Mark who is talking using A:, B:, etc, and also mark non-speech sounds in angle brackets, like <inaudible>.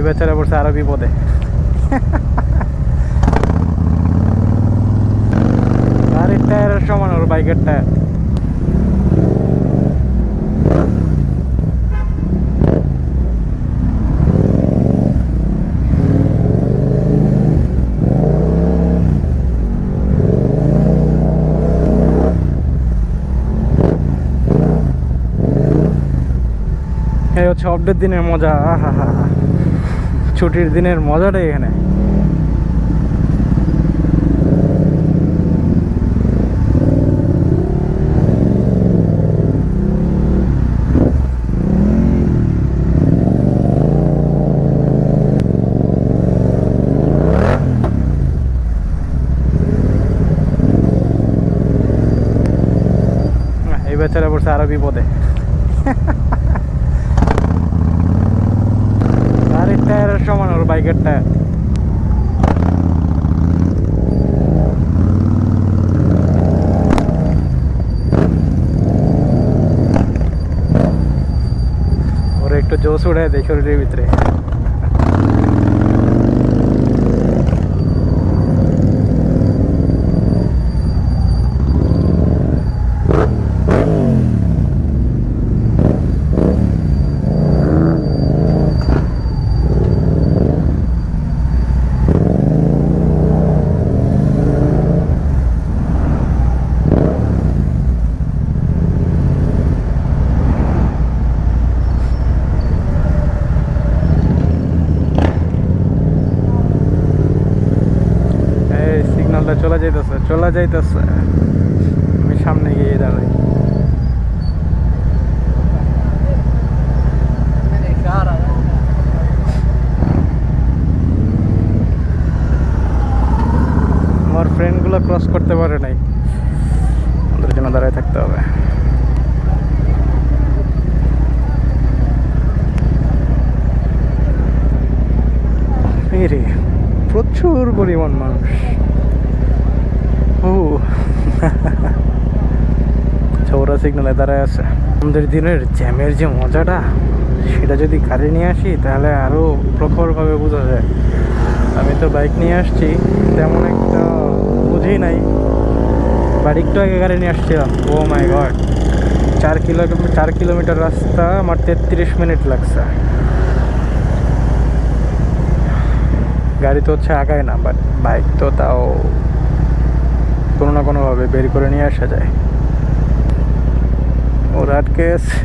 A: এই বেচারা পড়ছে আরও বিপদে। গাড়ির টায়ারের সমান ওর বাইকের টায়ার। হচ্ছে অফডের দিনের মজা আহা হা হা ছুটির দিনের মজাটাই এখানে। বেচারা পড়ছে আরও বিপদে <laughs> গাড়ির টায়ারের সমান ওর বাইকের টায়ার। ওর একটু জোশ উড়ে দেখে ওর ভিতরে এই সিগন্যালটা চলে যাইতেছে চলে যাইতেছে। আমি সামনে গিয়ে দাঁড়াই। আমার ফ্রেন্ডগুলো ক্রস করতে পারে নাই। ওদের জন্য দাঁড়ায় থাকতে হবে। প্রচুর পরিমাণ মানুষ ও চৌরা সিগনালে দাঁড়ায় আছে। আমাদের দিনের জ্যামের যে মজাটা, সেটা যদি গাড়ি নিয়ে আসি, তাহলে আরও প্রখরভাবে বোঝা যায়। আমি তো বাইক নিয়ে আসছি, তেমন একটা বুঝি নাই। বাট একটু আগে গাড়ি নিয়ে আসছিলাম। ও মাই গড চার কিলো, চার কিলোমিটার রাস্তা, আমার তেত্রিশ মিনিট লাগছে। গাড়ি তো হচ্ছে আগায় না বাট বাইক তো তাও কোনো না কোনোভাবে বের করে নিয়ে আসা যায়। ওর আটকে আছে